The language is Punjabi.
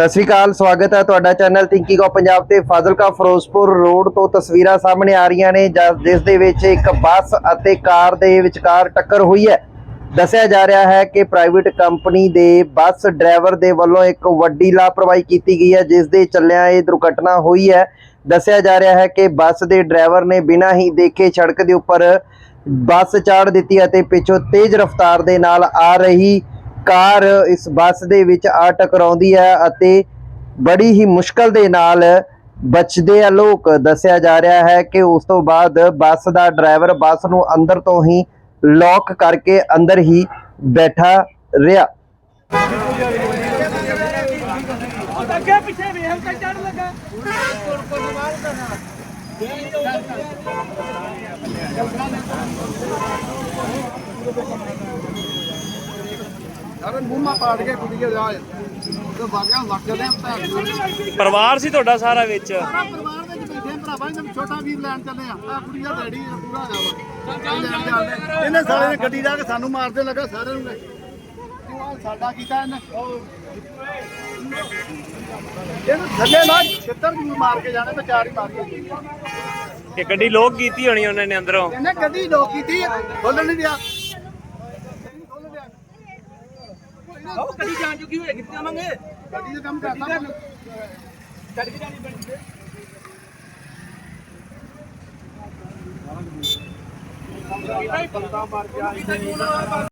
ਸਤਿ ਸ਼੍ਰੀ ਅਕਾਲ, ਸਵਾਗਤ ਹੈ ਤੁਹਾਡਾ ਚੈਨਲ ਥਿੰਕਿੰਗ ਆਫ ਪੰਜਾਬ ਤੇ ਫਾਜ਼ਿਲਕਾ ਫਿਰੋਜ਼ਪੁਰ ਰੋਡ ਤੋਂ ਤਸਵੀਰਾਂ ਸਾਹਮਣੇ ਆ ਰਹੀਆਂ ਨੇ ਜਿਸ ਦੇ ਵਿੱਚ ਇੱਕ ਬੱਸ ਅਤੇ ਕਾਰ ਦੇ ਵਿਚਕਾਰ ਟੱਕਰ ਹੋਈ ਹੈ। ਦੱਸਿਆ ਜਾ ਰਿਹਾ ਹੈ ਕਿ ਪ੍ਰਾਈਵੇਟ ਕੰਪਨੀ ਦੇ ਬੱਸ ਡਰਾਈਵਰ ਦੇ ਵੱਲੋਂ ਇੱਕ ਵੱਡੀ ਲਾਪਰਵਾਹੀ ਕੀਤੀ ਗਈ ਹੈ, ਜਿਸ ਦੇ ਚੱਲਿਆਂ ਇਹ ਦੁਰਘਟਨਾ ਹੋਈ ਹੈ। ਦੱਸਿਆ ਜਾ ਰਿਹਾ ਹੈ ਕਿ ਬੱਸ ਦੇ ਡਰਾਈਵਰ ਨੇ ਬਿਨਾਂ ਹੀ ਦੇਖੇ ਸੜਕ ਦੇ ਉੱਪਰ ਬੱਸ ਚਾੜ ਦਿੱਤੀ ਅਤੇ ਪਿੱਛੋਂ ਤੇਜ਼ ਰਫ਼ਤਾਰ ਦੇ ਨਾਲ ਆ ਰਹੀ ਕਾਰ ਇਸ ਬੱਸ ਦੇ ਵਿੱਚ ਆ ਟਕਰਾਉਂਦੀ ਹੈ ਅਤੇ ਬੜੀ ਹੀ ਮੁਸ਼ਕਲ ਦੇ ਨਾਲ ਬਚਦੇ ਆ ਲੋਕ। ਦੱਸਿਆ ਜਾ ਰਿਹਾ ਹੈ ਕਿ ਉਸ ਤੋਂ ਬਾਅਦ ਬੱਸ ਦਾ ਡਰਾਈਵਰ ਬੱਸ ਨੂੰ ਅੰਦਰ ਤੋਂ ਹੀ ਲੌਕ ਕਰਕੇ ਅੰਦਰ ਹੀ ਬੈਠਾ ਰਿਹਾ। ਅੱਗੇ ਪਿੱਛੇ ਵੇਖ ਕੇ ਚੜ ਲੱਗਾ ਮੂੰਹ ਪਾੜ ਕੇ ਜਾ ਤੇ ਭੈਣ ਪਰਿਵਾਰ ਸੀ ਤੁਹਾਡਾ ਸਾਰਾ ਵਿੱਚ? ਸਾਰਾ ਪਰਿਵਾਰ ਵਿੱਚ ਬੈਠੇ ਆ ਭਰਾਵਾ ਇਹਨਾਂ ਛੋਟਾ ਵੀਰ ਲੈਣ ਚੱਲੇ ਆ। ਆ ਪੂਰਾ ਸਾਲੇ ਨੇ ਗੱਡੀ ਲਾ ਕੇ ਸਾਨੂੰ ਮਾਰਦੇ ਲੱਗਾ ਸਾਰਿਆਂ ਨੂੰ ਸਾਡਾ ਕੀਤਾ ਇਹਨੇ। ਇਹਨੂੰ ਥੱਲੇ ਲਾ ਛਿੱਤਰ ਵੀ ਮਾਰ ਕੇ ਜਾਣੇ ਤੇ ਚਾਰ ਹੀ ਮਾਰ ਕੇ। ਇਹ ਗੱਡੀ ਲੋਕ ਕੀਤੀ ਹੋਣੀ ਉਹਨਾਂ ਨੇ ਅੰਦਰੋਂ? ਇਹਨੇ ਗੱਡੀ ਲੋਕ ਕੀਤੀ ਖੋਲਣ ਨਹੀਂ ਦਿਆ। ਉਹ ਕਦੀ ਜਾਣ ਚੁੱਕੀ ਹੋਏ ਕਿੱਥੇ ਜਾਵਾਂਗੇ ਗੱਡੀ ਦਾ ਕੰਮ ਕਰਦਾ ਛੱਡ ਕੇ ਜਾਣੀ ਪੈਣੀ